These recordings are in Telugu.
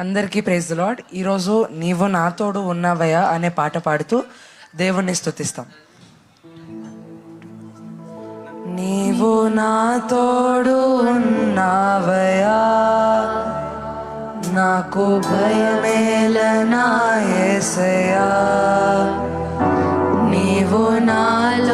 అందరికీ ప్రైజ్ లాడ్ ఈరోజు నీవు నాతోడు ఉన్నావయ్యా అనే పాట పాడుతూ దేవుణ్ణి స్తుతిస్తాం. నీవు నాతోడు ఉన్నావయ్యా నాకు భయమేల నా నీవు నాలోనే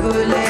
voulais